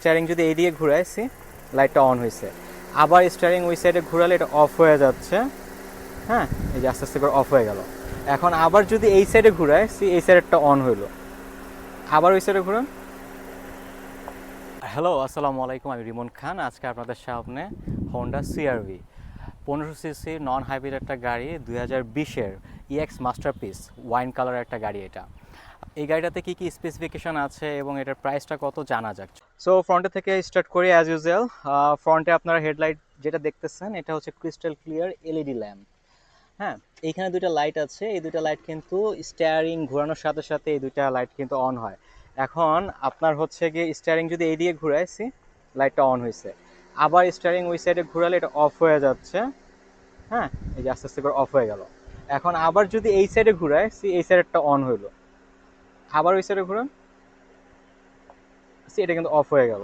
Steering যদি এই দিকে ঘুরাইছি লাইটটা অন হয়েছে আবার স্টারিং ওই সাইডে ঘুরালে এটা অফ হয়ে যাচ্ছে। হ্যাঁ এই যে আস্তে আস্তে করে অফ হয়ে গেল। এখন আবার যদি এই সাইডে ঘুরাই সি এই সাইডেরটা অন হইল। আবার ওই সাইডে ঘুরান। হ্যালো আসসালামু আলাইকুম, আমি রিমন খান। আজকে আপনাদের সামনে হোন্ডা সিআরভি পনেরোশো সিসি নন হাইব্রিড একটা গাড়ি, দুই হাজার বিশের ইএক্স মাস্টারপিস ওয়াইন কালারের একটা গাড়ি এটা। এই গাড়িটাতে কি কি স্পেসিফিকেশন আছে এবং এটার প্রাইসটা কত জানা যাক? সো ফ্রন্টে থেকে স্টার্ট করি অ্যাজ ইউজুয়াল ফ্রন্টে আপনারা হেডলাইট যেটা দেখতেছেন, এটা হচ্ছে ক্রিস্টাল ক্লিয়ার এলইডি ল্যাম্প হ্যাঁ এইখানে দুইটা লাইট আছে। এই দুইটা লাইট কিন্তু স্টিয়ারিং ঘোরানোর সাথে সাথে এই দুইটা লাইট কিন্তু অন হয়। এখন আপনার হচ্ছে গিয়ে স্টিয়ারিং যদি এই দিকে ঘুরাইছি লাইটটা অন হয়েছে আবার স্টিয়ারিং ওই সাইডে ঘুরালে এটা অফ হয়ে যাচ্ছে। হ্যাঁ এই যে আস্তে আস্তে করে অফ হয়ে গেল। এখন আবার যদি এই সাইডে ঘুরাই সি এই সাইডেরটা অন হইল। আবার ওই সাইডে ঘুরান। এটা কিন্তু অফ হয়ে গেল।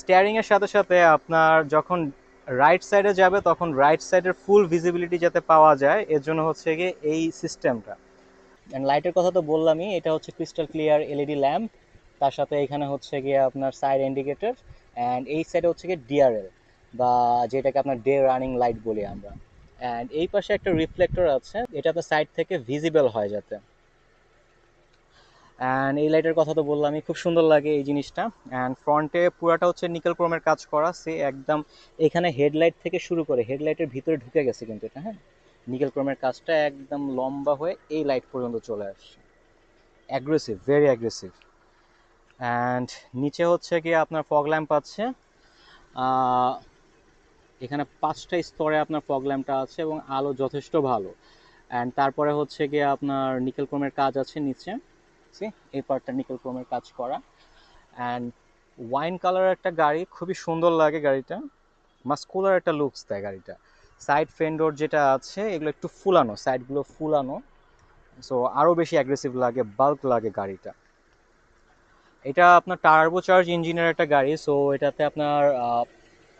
স্টিয়ারিং এর সাথে সাথে আপনার যখন রাইট সাইডে যাবে, তখন রাইট সাইডের ফুল ভিজিবিলিটি যাতে পাওয়া যায়, এর জন্য হচ্ছে গিয়ে এই সিস্টেমটা অ্যান্ড লাইটের কথা তো বললামই, এটা হচ্ছে ক্রিস্টাল ক্লিয়ার এলইডি ল্যাম্প তার সাথে এখানে হচ্ছে গিয়ে আপনার সাইড ইন্ডিকেটর অ্যান্ড এই সাইডে হচ্ছে গিয়ে ডিআরএল বা যেটাকে আপনার ডে রানিং লাইট বলি আমরা। অ্যান্ড এই পাশে একটা রিফ্লেক্টর আছে এটা আপনার সাইড থেকে ভিজিবল হয় যাতে। অ্যান্ড এই লাইটের কথা তো বললামই, খুব সুন্দর লাগে এই জিনিসটা। অ্যান্ড ফ্রন্টে পুরাটা হচ্ছে নিকেল ক্রোমের কাজ করা, সে একদম এখানে হেডলাইট থেকে শুরু করে হেডলাইটের ভিতরে ঢুকে গেছে কিন্তু এটা হ্যাঁ? নিকেল ক্রোমের কাজটা একদম লম্বা হয়ে এই লাইট পর্যন্ত চলে আসছে। অ্যাগ্রেসিভ ভেরি অ্যাগ্রেসিভ অ্যান্ড নিচে হচ্ছে কি আপনার ফগ ল্যাম্প আছে। এখানে পাঁচটা স্তরে আপনার ফগ ল্যাম্পটা আছে এবং আলো যথেষ্ট ভালো। অ্যান্ড তারপরে হচ্ছে গিয়ে আপনার নিকেল ক্রোমের কাজ আছে নিচে। See, এই পার্টটা নিকেল ক্রোমের কাজ করা। অ্যান্ড ওয়াইন কালারের একটা গাড়ি খুবই সুন্দর লাগে গাড়িটা। মাস্কুলার একটা লুকস দেয় গাড়িটা। সাইড ফেন্ডোর যেটা আছে এগুলো একটু ফুলানো সাইডগুলো ফুলানো। সো আরও বেশি অ্যাগ্রেসিভ লাগে বাল্ক লাগে গাড়িটা। এটা আপনার টার্বো চার্জ ইঞ্জিনের একটা গাড়ি সো এটাতে আপনার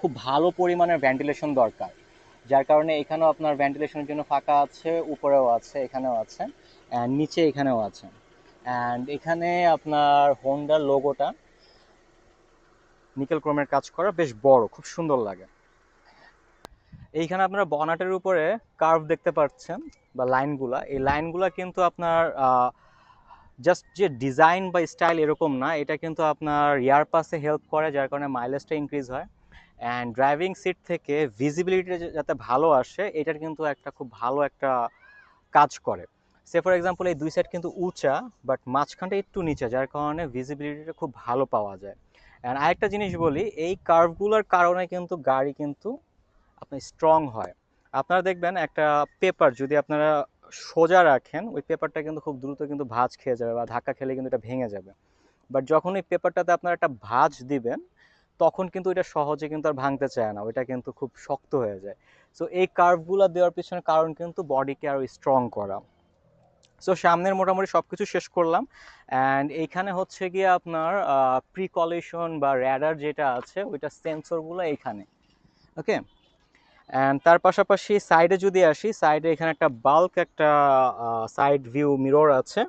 খুব ভালো পরিমাণের ভেন্টিলেশন দরকার। যার কারণে এখানেও আপনার ভেন্টিলেশনের জন্য ফাঁকা আছে উপরেও আছে এখানেও আছে নিচে এখানেও আছে। অ্যান্ড এখানে আপনার হোন্ডার লোগোটা নিকেল ক্রোমের কাজ করা, বেশ বড়, খুব সুন্দর লাগে। এইখানে আপনারা বনাটের উপরে কার্ভ দেখতে পাচ্ছেন, বা লাইনগুলা এই লাইনগুলা কিন্তু আপনার জাস্ট যে ডিজাইন বা স্টাইল এরকম না, এটা কিন্তু আপনার ইয়ার পাসে হেল্প করে, যার কারণে মাইলেজটা ইনক্রিজ হয়। অ্যান্ড ড্রাইভিং সিট থেকে ভিজিবিলিটি যাতে ভালো আসে, এটার কিন্তু একটা খুব ভালো একটা কাজ করে। সে ফর এক্সাম্পল এই দুই সাইড কিন্তু উঁচা বাট মাঝখানটা একটু নিচে, যার কারণে ভিজিবিলিটিটা খুব ভালো পাওয়া যায়। অ্যান্ড আরেকটা জিনিস বলি, এই কার্ভগুলোর কারণে কিন্তু গাড়ি কিন্তু আপনার স্ট্রং হয়। আপনারা দেখবেন একটা পেপার যদি আপনারা সোজা রাখেন, ওই পেপারটা কিন্তু খুব দ্রুত কিন্তু ভাঁজ খেয়ে যাবে বা ধাক্কা খেলে কিন্তু এটা ভেঙে যাবে। বাট যখন ওই পেপারটাতে আপনারা একটা ভাঁজ দিবেন, তখন কিন্তু এটা সহজে কিন্তু আর ভাঙতে চায় না, ওইটা কিন্তু খুব শক্ত হয়ে যায়। সো এই কার্ভগুলো দেওয়ার পিছনে কারণ কিন্তু বডিকে আরও স্ট্রং করা। সো সামনের মোটামুটি সব কিছু শেষ করলাম। অ্যান্ড এইখানে হচ্ছে গিয়ে আপনার প্রিকলেশন বা র্যাডার যেটা আছে, ওইটা সেন্সরগুলো এইখানে। ওকে অ্যান্ড তার পাশাপাশি সাইডে যদি আসি সাইডে এখানে একটা বাল্ক একটা সাইড ভিউ মিরর আছে।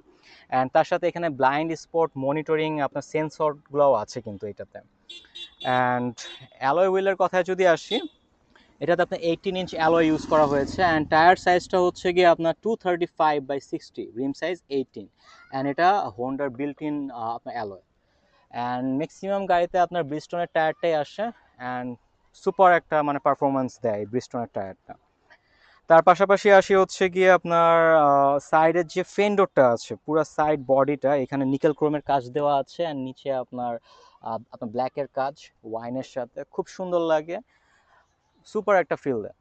অ্যান্ড তার সাথে এখানে ব্লাইন্ড স্পট মনিটরিং আপনার সেন্সরগুলোও আছে কিন্তু এটাতে। অ্যান্ড অ্যালয় হুইলের কথায় যদি আসি এটাতে আপনার এইটিন ইঞ্চ অ্যালয় ইউজ করা হয়েছে অ্যান্ড টায়ার সাইজটা হচ্ছে গিয়ে আপনার two thirty five by sixty rim size eighteen and এটা হোন্ডার বিল্ট ইন আপনার অ্যালয় অ্যান্ড ম্যাক্সিমাম গাড়িতে আপনার ব্রিস্টনের টায়ারটাই আসে অ্যান্ড সুপার একটা মানে পারফরমেন্স দেয় ব্রিস্টনের টায়ারটা তার পাশাপাশি আসি হচ্ছে গিয়ে আপনার সাইডের যে ফেন্ডোরটা আছে, পুরো সাইড বডিটা এখানে নিকেল ক্রোমের কাজ দেওয়া আছে আর নিচে আপনার আপনার ব্ল্যাকের কাজ ওয়াইনের সাথে, খুব সুন্দর লাগে। সুপার একটা ফিল দেয়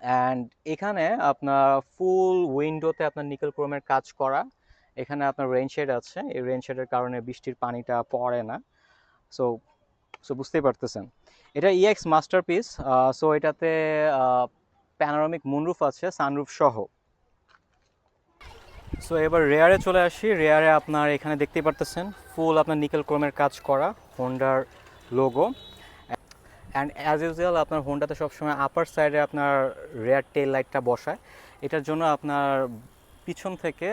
অ্যান্ড এখানে আপনার ফুল উইন্ডোতে আপনার নিকেল ক্রোমের কাজ করা। এখানে আপনার রেন শেড আছে। এই রেন শেডের কারণে বৃষ্টির পানিটা পড়ে না। সো সো বুঝতেই পারতেছেন। এটা ইএক্স মাস্টারপিস সো এটাতে প্যানারমিক মুনরুফ আছে সানরুফ সহ। সো এবার রেয়ারে চলে আসি। রেয়ারে আপনার এখানে দেখতেই পারতেছেন ফুল আপনার নিকেল ক্রোমের কাজ করা হোন্ডার লোগো অ্যান্ড অ্যাজ ইউজুয়াল আপনার হোন্ডাতে সবসময় আপার সাইডে আপনার রেয়ার টেল লাইটটা বসায়। এটার জন্য আপনার পিছন থেকে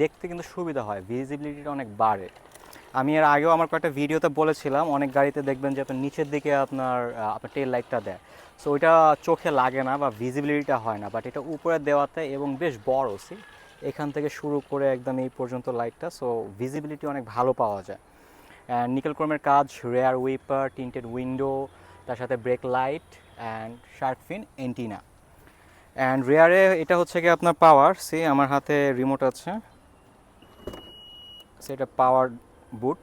দেখতে কিন্তু সুবিধা হয়। ভিজিবিলিটিটা অনেক বাড়ে। আমি এর আগেও আমার কয়েকটা ভিডিওতে বলেছিলাম, অনেক গাড়িতে দেখবেন যে আপনার নিচের দিকে আপনার আপনার টেল লাইটটা দেয়। সো ওইটা চোখে লাগে না বা ভিজিবিলিটিটা হয় না। বাট এটা উপরে দেওয়াতে এবং বেশ বড় সি এখান থেকে শুরু করে একদম এই পর্যন্ত লাইটটা সো ভিজিবিলিটি অনেক ভালো পাওয়া যায়। নিকেল ক্রোমের কাজ রেয়ার উইপার টিন্টেড উইন্ডো তার সাথে brake light and shark fin antenna and রেয়ারে এটা হচ্ছে কি আপনার পাওয়ার সি আমার হাতে রিমোট আছে। সেটা পাওয়ার বুট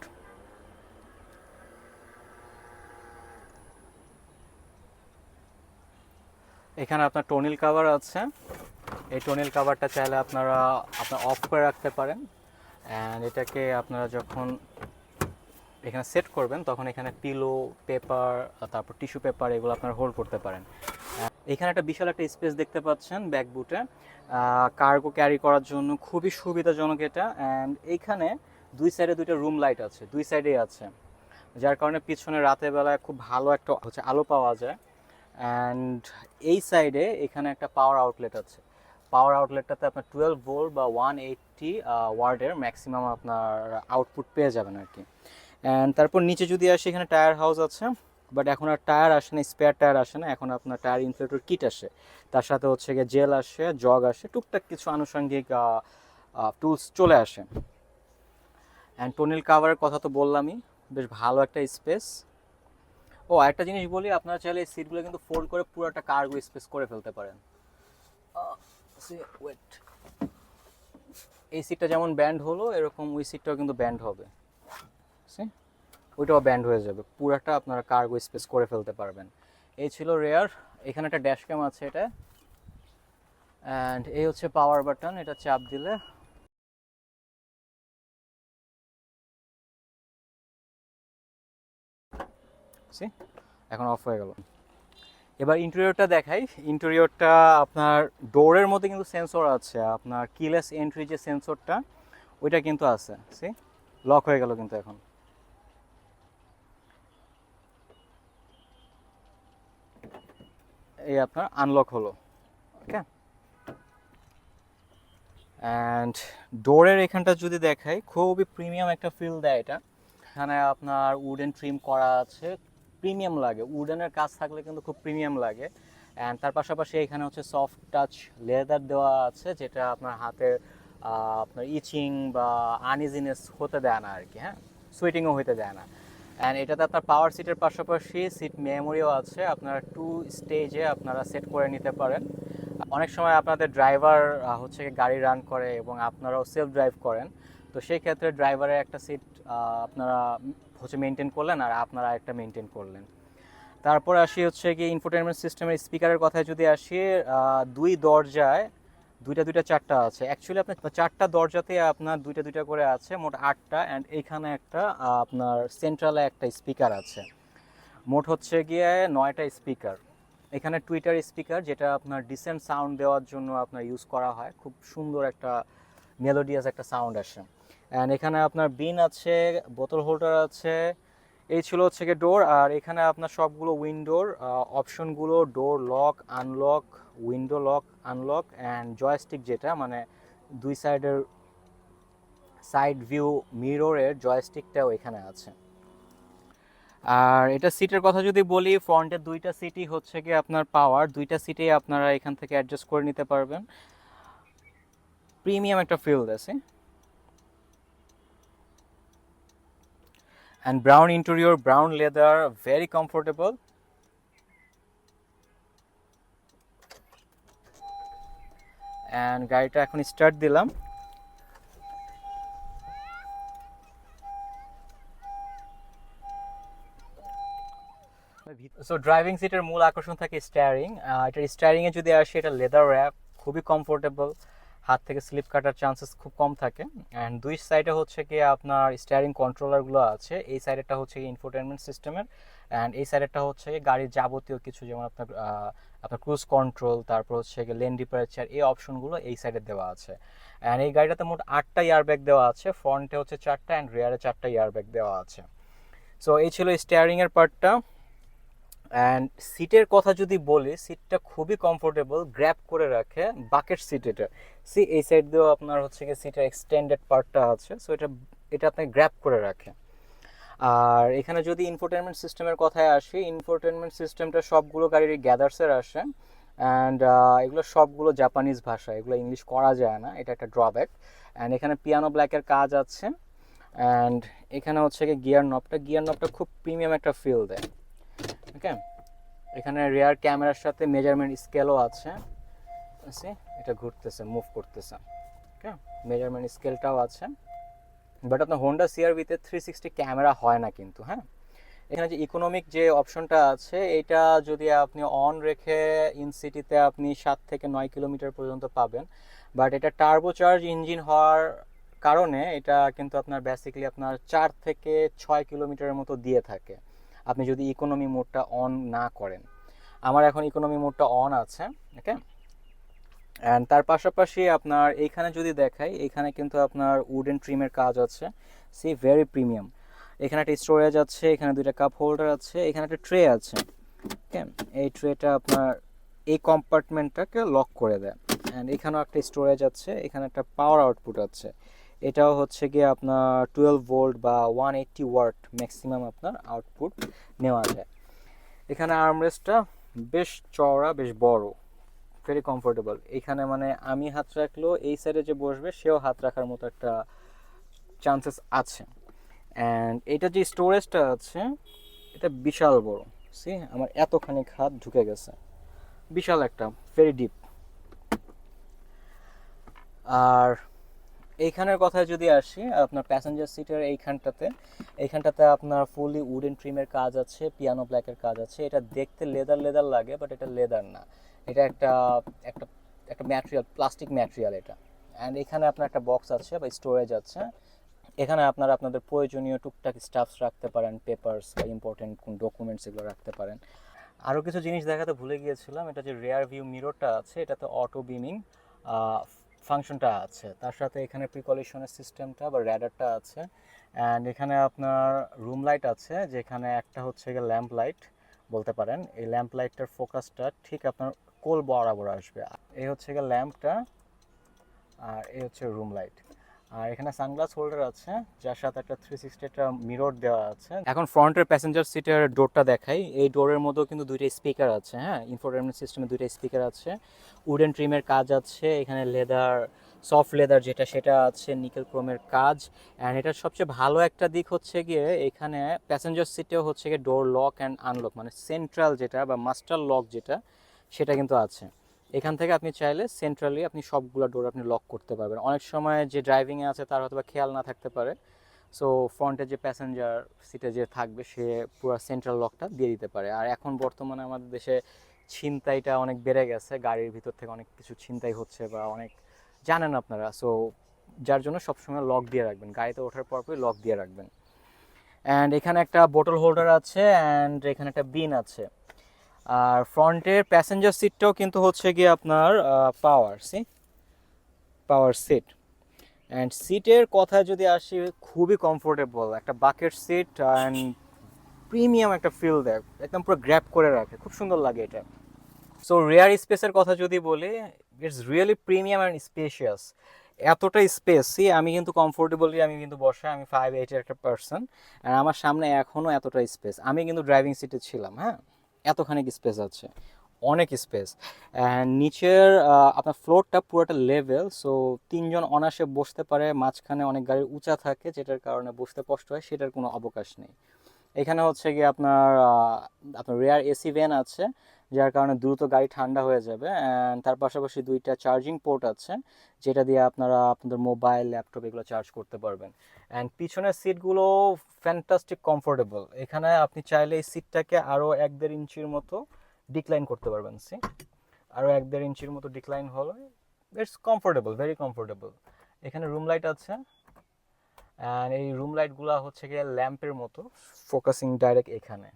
এখানে আপনার টোনিল কাভার আছে। এই টোনিল কাভারটা চাইলে আপনারা, আপনার অফ করে রাখতে পারেন। অ্যান্ড এটাকে আপনারা যখন এখানে সেট করবেন, তখন এখানে পিলো পেপার তারপর টিস্যু পেপার এগুলো আপনারা হোল্ড করতে পারেন। এখানে একটা বিশাল একটা স্পেস দেখতে পাচ্ছেন ব্যাক বুটে কার্গো ক্যারি করার জন্য খুবই সুবিধাজনক এটা। অ্যান্ড এইখানে দুই সাইডে দুইটা রুম লাইট আছে, দুই সাইডেই আছে। যার কারণে পিছনে রাতের বেলায় খুব ভালো একটা হচ্ছে আলো পাওয়া যায়। অ্যান্ড এই সাইডে এখানে একটা পাওয়ার আউটলেট আছে। পাওয়ার আউটলেটটাতে আপনার টুয়েলভ ভোল্ট বা ওয়ান এইটটি ওয়ার্ডের ম্যাক্সিমাম আপনার আউটপুট পেয়ে যাবেন আর কি। অ্যান্ড তারপর নিচে যদি আসি, এখানে টায়ার হাউস আছে বাট এখন আর টায়ার আসে না স্পেয়ার টায়ার আসে না, এখন আপনার টায়ার ইনফ্লেটর কিট আসে। তার সাথে হচ্ছে গিয়ে জেল আসে জগ আসে, টুকটাক কিছু আনুষঙ্গিক টুলস চলে আসে। অ্যান্ড টোনিল কাভারের কথা তো বললামই, বেশ ভালো একটা স্পেস ও একটা জিনিস বলি, আপনারা চাইলে এই সিটগুলো কিন্তু ফোল্ড করে পুরো একটা কার্গো স্পেস করে ফেলতে পারেন। ওয়েট এই সিটটা যেমন ব্যান্ড হলো, এরকম ওই সিটটাও কিন্তু ব্যান্ড হবে। See? ওইটাও ব্যান্ড হয়ে যাবে। পুরাটা আপনারা কার্গো স্পেস করে ফেলতে পারবেন। এই ছিল রেয়ার এখানে একটা ড্যাশ ক্যাম আছে এটা। অ্যান্ড এই হচ্ছে পাওয়ার বাটন এটা চাপ দিলে এখন অফ হয়ে গেল। এবার ইন্টেরিয়রটা দেখাই। ইন্টেরিয়রটা আপনার ডোরের মধ্যে কিন্তু সেন্সর আছে। আপনার কিলেস এন্ট্রি যে সেন্সরটা ওইটা কিন্তু আছে সি লক হয়ে গেল কিন্তু এখন। এই আপনার আনলক হলো ওকে অ্যান্ড ডোরের এখানটা যদি দেখাই, খুবই প্রিমিয়াম একটা ফিল দেয় এটা। এখানে আপনার উডেন ট্রিম করা আছে প্রিমিয়াম লাগে। উডেনের কাজ থাকলে কিন্তু খুব প্রিমিয়াম লাগে। অ্যান্ড তার পাশাপাশি এখানে হচ্ছে সফট টাচ লেদার দেওয়া আছে, যেটা আপনার হাতের আপনার ইচিং বা আনইজিনেস হতে দেয় না আর কি হ্যাঁ? সুইটিংও হতে দেয় না। অ্যান্ড এটাতে আপনার পাওয়ার সিটের পাশাপাশি সিট মেমোরিও আছে। আপনারা টু স্টেজে আপনারা সেট করে নিতে পারেন। অনেক সময় আপনাদের ড্রাইভার হচ্ছে গাড়ি রান করে এবং আপনারাও সেলফ ড্রাইভ করেন। তো সেই ক্ষেত্রে ড্রাইভারের একটা সিট আপনারা হচ্ছে মেনটেন করলেন আর আপনারা একটা মেনটেন করলেন। তারপর আসি হচ্ছে কি ইনফোটেনমেন্ট সিস্টেমের স্পিকারের কথায় যদি আসি দুই দরজায় দুইটা দুইটা, চারটা আছে। অ্যাকচুয়ালি আপনার চারটা দরজাতে আপনার দুইটা দুইটা করে আছে, মোট আটটা অ্যান্ড এইখানে একটা আপনার সেন্ট্রালে একটা স্পিকার আছে। মোট হচ্ছে গিয়ে নয়টা স্পিকার এখানে টুইটার স্পিকার যেটা আপনার ডিসেন্ট সাউন্ড দেওয়ার জন্য আপনার ইউজ করা হয়। খুব সুন্দর একটা মেলোডিয়াস একটা সাউন্ড আসে। অ্যান্ড এখানে আপনার বিন আছে বোতল হোল্ডার আছে। এই ছিল হচ্ছে গিয়ে ডোর আর এখানে আপনার সবগুলো উইন্ডোর অপশনগুলো door lock unlock window lock unlock and joystick যেটা মানে দুই সাইডের সাইড ভিউ মিররের জয়স্টিকটাও এখানে আছে। আর এটা সিটের কথা যদি বলি ফ্রন্টের দুইটা সিটই হচ্ছে কি আপনার পাওয়ার দুইটা সিটেই আপনারা এখান থেকে অ্যাডজাস্ট করে নিতে পারবেন। প্রিমিয়াম একটা ফিল আছে। And brown interior, brown leather very comfortable and গাড়িটা এখন স্টার্ট দিলাম। সো ড্রাইভিং সিটের মূল আকর্ষণ থাকে স্টারিং এটার স্টারিংয়ে যদি আসে, এটা লেদার র্যাপ খুবই কমফোর্টেবল হাত থেকে স্লিপ কাটার চান্সেস খুব কম থাকে। অ্যান্ড দুই সাইডে হচ্ছে কি আপনার স্টিয়ারিং কন্ট্রোলারগুলো আছে। এই সাইডেরটা হচ্ছে ইনফোটেনমেন্ট সিস্টেমের অ্যান্ড এই সাইডেরটা হচ্ছে গাড়ির যাবতীয় কিছু, যেমন আপনার আপনার ক্রুজ কন্ট্রোল তারপর হচ্ছে লেন ডিপারেচার এই অপশনগুলো এই সাইডে দেওয়া আছে। অ্যান্ড এই গাড়িটাতে মোট আটটা ইয়ারব্যাগ দেওয়া আছে। ফ্রন্টে হচ্ছে চারটা অ্যান্ড রিয়ারে চারটা ইয়ারব্যাগ দেওয়া আছে। সো এই ছিল স্টিয়ারিংয়ের পার্টটা অ্যান্ড সিটের কথা যদি বলি সিটটা খুবই কমফোর্টেবল গ্র্যাপ করে রাখে বাকেট সিট এটা। সি এই সাইড দিয়েও আপনার হচ্ছে কি সিটের এক্সটেন্ডেড পার্টটা আছে সো এটা এটা আপনাকে গ্র্যাপ করে রাখে। আর এখানে যদি ইনফোটেনমেন্ট সিস্টেমের কথায় আসি ইনফোটেনমেন্ট সিস্টেমটা সবগুলো গাড়ির গ্যাদার্সের আসে। অ্যান্ড এগুলো সবগুলো জাপানিজ ভাষা, এগুলো ইংলিশ করা যায় না, এটা একটা ড্রব্যাক অ্যান্ড এখানে পিয়ানো ব্ল্যাকের কাজ আছে। অ্যান্ড এখানে হচ্ছে গিয়ে গিয়ার নবটা গিয়ার নবটা খুব প্রিমিয়াম একটা ফিল দেয়। ওকে? এখানে রেয়ার ক্যামেরার সাথে মেজারমেন্ট স্কেলও আছে। এটা ঘুরতেছে মুভ করতেছে। ওকে মেজারমেন্ট স্কেলটাও আছে। বাট আপনার হোন্ডা সিআরভিতে থ্রি সিক্সটি ক্যামেরা হয় না কিন্তু হ্যাঁ? এখানে যে ইকোনমিক যে অপশনটা আছে, এটা যদি আপনি অন রেখে ইন সিটিতে আপনি সাত থেকে নয় কিলোমিটার পর্যন্ত পাবেন। বাট এটা টার্বো চার্জ ইঞ্জিন হওয়ার কারণে এটা কিন্তু আপনার বেসিক্যালি আপনার চার থেকে ছয় কিলোমিটারের মতো দিয়ে থাকে। আপনি যদি ইকোনমি মোডটা অন না করেন। আমার এখন ইকোনমি মোডটা অন আছে ওকে অ্যান্ড তার পাশাপাশি আপনার এইখানে যদি দেখাই এইখানে কিন্তু আপনার উডেন ট্রিমের কাজ আছে সি ভেরি প্রিমিয়াম এখানে একটা স্টোরেজ আছে, এখানে দুইটা কাপ হোল্ডার আছে, এখানে একটা ট্রে আছে ওকে এই ট্রেটা আপনার এই কম্পার্টমেন্টটাকে লক করে দেয়। অ্যান্ড এখানেও একটা স্টোরেজ আছে, এখানে একটা পাওয়ার আউটপুট আছে। এটাও হচ্ছে গিয়ে আপনার টুয়েলভ ভোল্ট বা ওয়ান এইট্টি ওয়াট ম্যাক্সিমাম আপনার আউটপুট নেওয়া যায়। এখানে আর্মরেস্টটা বেশ চওড়া, বেশ বড় ভেরি কমফোর্টেবল এখানে মানে আমি হাত রাখলেও এই সাইডে যে বসবে, সেও হাত রাখার মতো একটা চান্সেস আছে। অ্যান্ড এটা যে স্টোরেজটা আছে, এটা বিশাল বড়। সি আমার এতখানি হাত ঢুকে গেছে। বিশাল একটা ভেরি ডিপ আর এইখানের কথায় যদি আসি, আপনার প্যাসেঞ্জার সিটের এইখানটাতে এইখানটাতে আপনার ফুলি উডেন ট্রিমের কাজ আছে পিয়ানো ব্ল্যাকের কাজ আছে। এটা দেখতে লেদার লেদার লাগে বাট এটা লেদার না। এটা একটা একটা একটা ম্যাটেরিয়াল প্লাস্টিক ম্যাটেরিয়াল এটা। অ্যান্ড এখানে আপনার একটা বক্স আছে বা স্টোরেজ আছে। এখানে আপনারা আপনাদের প্রয়োজনীয় টুকটাক স্টাফস রাখতে পারেন পেপারস বা ইম্পর্টেন্ট কোন ডকুমেন্টস এগুলো রাখতে পারেন। আরও কিছু জিনিস দেখাতে ভুলে গিয়েছিলাম, এটা যে রেয়ার ভিউ মিররটা আছে, এটাতে অটো বিমিং ফাংশনটা আছে। তার সাথে এখানে প্রিকলিশনের সিস্টেমটা বা র্যাডারটা আছে। অ্যান্ড এখানে আপনার রুম লাইট আছে, যেখানে একটা হচ্ছে গিয়ে ল্যাম্প লাইট বলতে পারেন। এই ল্যাম্প লাইটটার ফোকাসটা ঠিক আপনার কোল বরাবর আসবে। এই হচ্ছে গিয়ে ল্যাম্পটা আর এই হচ্ছে রুম লাইট আর এখানে সানগ্লাস হোল্ডার আছে, যার সাথে একটা থ্রি সিক্সটি একটা মিরর দেওয়া আছে। এখন ফ্রন্টের প্যাসেঞ্জার সিটের ডোরটা দেখাই। এই ডোরের মধ্যেও কিন্তু দুইটা স্পিকার আছে হ্যাঁ? ইনফোটেনমেন্ট সিস্টেমে দুইটা স্পিকার আছে। উডেন ট্রিমের কাজ আছে, এখানে লেদার সফট লেদার যেটা, সেটা আছে নিকেল ক্রোমের কাজ। অ্যান্ড এটার সবচেয়ে ভালো একটা দিক হচ্ছে গিয়ে, এখানে প্যাসেঞ্জার সিটেও হচ্ছে গিয়ে ডোর লক অ্যান্ড আনলক মানে সেন্ট্রাল যেটা বা মাস্টার লক যেটা, সেটা কিন্তু আছে। এখান থেকে আপনি চাইলে সেন্ট্রালি আপনি সবগুলো ডোর আপনি লক করতে পারবেন। অনেক সময় যে ড্রাইভিংয়ে আছে, তার হয়তো খেয়াল না থাকতে পারে। সো ফ্রন্টে যে প্যাসেঞ্জার সিটে যে থাকবে, সে পুরো সেন্ট্রাল লকটা দিয়ে দিতে পারে। আর এখন বর্তমানে আমাদের দেশে ছিনতাইটা অনেক বেড়ে গেছে। গাড়ির ভিতর থেকে অনেক কিছু ছিনতাই হচ্ছে বা অনেক, জানেন আপনারা সো যার জন্য সবসময় লক দিয়ে রাখবেন। গাড়িতে ওঠার পরপরই লক দিয়ে রাখবেন। অ্যান্ড এখানে একটা বোটল হোল্ডার আছে অ্যান্ড এখানে একটা বিন আছে। আর ফ্রন্টের প্যাসেঞ্জার সিটটাও কিন্তু হচ্ছে গিয়ে আপনার power C power seat and সিটের কথায় যদি আসি, খুবই কমফোর্টেবল একটা বাকেট সিট অ্যান্ড প্রিমিয়াম একটা ফিল দেয়, একদম পুরো গ্র্যাপ করে রাখে, খুব সুন্দর লাগে এটা। সো রেয়ার স্পেসের কথা যদি বলি it's really premium and spacious এতটা স্পেস সি আমি কিন্তু কমফোর্টেবলি আমি কিন্তু বসে আমি ফাইভ এইটের একটা পার্সন আর আমার সামনে এখনও এতটা স্পেস আমি কিন্তু ড্রাইভিং সিটে ছিলাম হ্যাঁ? এতখানি স্পেস আছে, অনেক স্পেস অ্যান্ড নিচের আপনার ফ্লোরটা পুরোটা লেভেল সো তিনজন অনাসে বসতে পারে, মাঝখানে অনেক গাড়ি উঁচা থাকে, যেটার কারণে বসতে কষ্ট হয়, সেটার কোনো অবকাশ নেই। এখানে হচ্ছে গিয়ে আপনার আপনার রেয়ার এসি ভ্যান আছে যার কারণে দ্রুত গাড়ি ঠান্ডা হয়ে যাবে অ্যান্ড তার পাশাপাশি দুইটা চার্জিং পোর্ট আছে, যেটা দিয়ে আপনারা আপনাদের মোবাইল ল্যাপটপ এগুলো চার্জ করতে পারবেন অ্যান্ড পিছনের সিটগুলো ফ্যান্টাস্টিক কমফোর্টেবল এখানে আপনি চাইলে এই সিটটাকে আরও এক দেড় ইঞ্চির মতো ডিক্লাইন করতে পারবেন সি আরও এক দেড় ইঞ্চির মতো ডিক্লাইন হলো ইটস কমফোর্টেবল ভেরি কমফোর্টেবল এখানে রুম লাইট আছে অ্যান্ড এই রুম লাইটগুলো হচ্ছে গিয়ে ল্যাম্পের মতো ফোকাসিং ডাইরেক্ট এখানে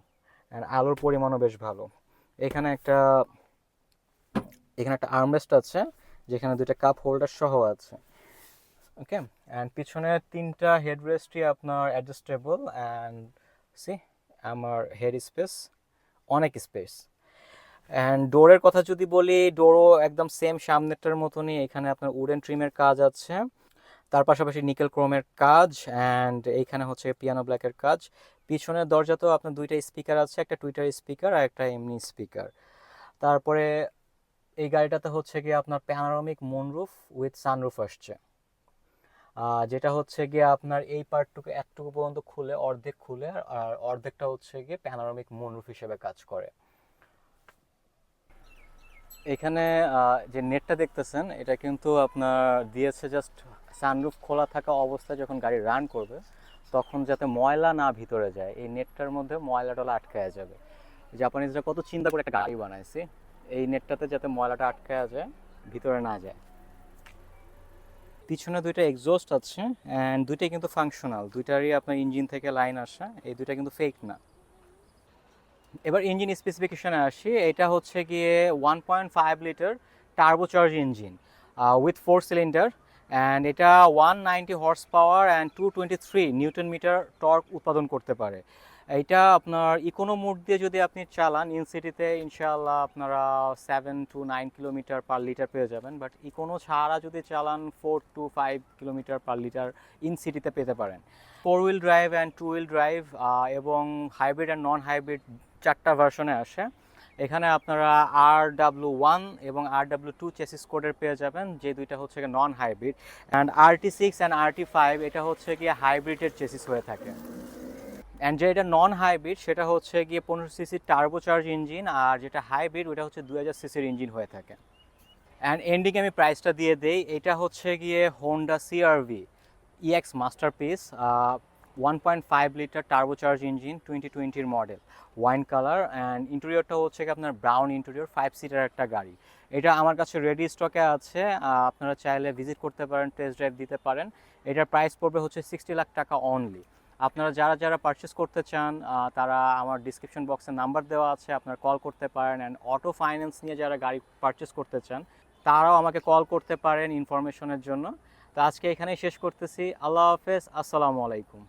অ্যান্ড আলোর পরিমাণও বেশ ভালো। এখানে একটা এখানে একটা আর্মরেস্ট আছে, যেখানে দুইটা কাপ হোল্ডার সহ আছে। ওকে অ্যান্ড পিছনে তিনটা হেডরেস্টই আপনার অ্যাডজাস্টেবল অ্যান্ড সি আমার হেড স্পেস অনেক স্পেস অ্যান্ড ডোরের কথা যদি বলি ডোরও একদম সেম সামনেরটার মতনই, এখানে আপনার উডেন ট্রিমের কাজ আছে। তার পাশাপাশি নিকেল ক্রোমের কাজ অ্যান্ড এইখানে হচ্ছে পিয়ানো ব্ল্যাকের কাজ। পিছনের দরজাতেও আপনার দুইটা স্পিকার আছে, একটা টুইটার স্পিকার আর একটা এমনি স্পিকার তারপরে এই গাড়িটাতে হচ্ছে গিয়ে আপনার প্যানারোমিক মুনরুফ উইথ সানরুফ আসছে। যেটা হচ্ছে গিয়ে আপনার এই পার্টটুকু একটুকু পর্যন্ত খুলে, অর্ধেক খুলে আর- অর্ধেকটা হচ্ছে গিয়ে প্যানারোমিক মুনরুফ হিসেবে কাজ করে। এখানে যে নেটটা দেখতেছেন, এটা কিন্তু আপনার দিয়েছে জাস্ট সানরুফ খোলা থাকা অবস্থায় যখন গাড়ি রান করবে, তখন যাতে ময়লা না ভিতরে যায়, এই নেটটার মধ্যে ময়লা টলা যাবে। জাপানিজরা কত চিন্তা করে একটা গাড়ি বানাইছে, এই নেটটাতে যাতে ময়লাটা আটকায়া যায়, ভিতরে না যায়। পিছনে দুইটা এক্সস্ট আছে অ্যান্ড দুইটাই কিন্তু ফাংশনাল দুইটারই আপনার ইঞ্জিন থেকে লাইন আসা, এই দুইটা কিন্তু ফেক না। এবার ইঞ্জিন স্পেসিফিকেশনে আসি, এটা হচ্ছে গিয়ে one point five litre turbocharge engine with four cylinder and এটা one ninety horse power and two twenty three Newton metre torque উৎপাদন করতে পারে। এইটা আপনার ইকোনো মোড দিয়ে যদি আপনি চালান ইন সিটিতে ইনশাআল্লাহ আপনারা seven to nine kilometre per litre পেয়ে যাবেন। বাট ইকোনো ছাড়া যদি চালান four to five kilometre per litre in সিটিতে পেতে পারেন। Four wheel drive and two wheel drive এবং হাইব্রিড অ্যান্ড নন হাইব্রিড চারটা ভার্সনে আসে। এখানে আপনারা আর ডাব্লু ওয়ান এবং আর ডাব্লু টু চেসিস কোডের পেয়ে যাবেন, যে দুইটা হচ্ছে non hybrid and R T six and R T five এটা হচ্ছে গিয়ে হাইব্রিডের চেসিস হয়ে থাকে। অ্যান্ড যেটা নন হাইব্রিড সেটা হচ্ছে গিয়ে পনেরো সিসি টার্বোচার্জ ইঞ্জিন আর যেটা হাইব্রিড ওটা হচ্ছে দু হাজার সিসির ইঞ্জিন হয়ে থাকে। অ্যান্ড এন্ডিং আমি প্রাইসটা দিয়ে দেই, এটা হচ্ছে গিয়ে Honda CRV EX masterpiece one point five litre turbocharge engine twenty টোয়েন্টির মডেল ওয়াইন কালার অ্যান্ড ইন্টেরিয়রটা হচ্ছে কি আপনার ব্রাউন ইন্টেরিয়র ফাইভ সিটার একটা গাড়ি। এটা আমার কাছে রেডি স্টকে আছে। আপনারা চাইলে ভিজিট করতে পারেন টেস্ট ড্রাইভ দিতে পারেন। এটার প্রাইস পড়বে হচ্ছে সিক্সটি লাখ টাকা অনলি আপনারা যারা যারা পারচেস করতে চান তারা আমার ডিসক্রিপশন বক্সে নাম্বার দেওয়া আছে, আপনারা কল করতে পারেন অ্যান্ড অটো ফাইন্যান্স নিয়ে যারা গাড়ি পারচেস করতে চান, তারাও আমাকে কল করতে পারেন ইনফরমেশনের জন্য। তো আজকে এখানেই শেষ করতেছি। আল্লাহ হাফেজ। আসসালামু আলাইকুম।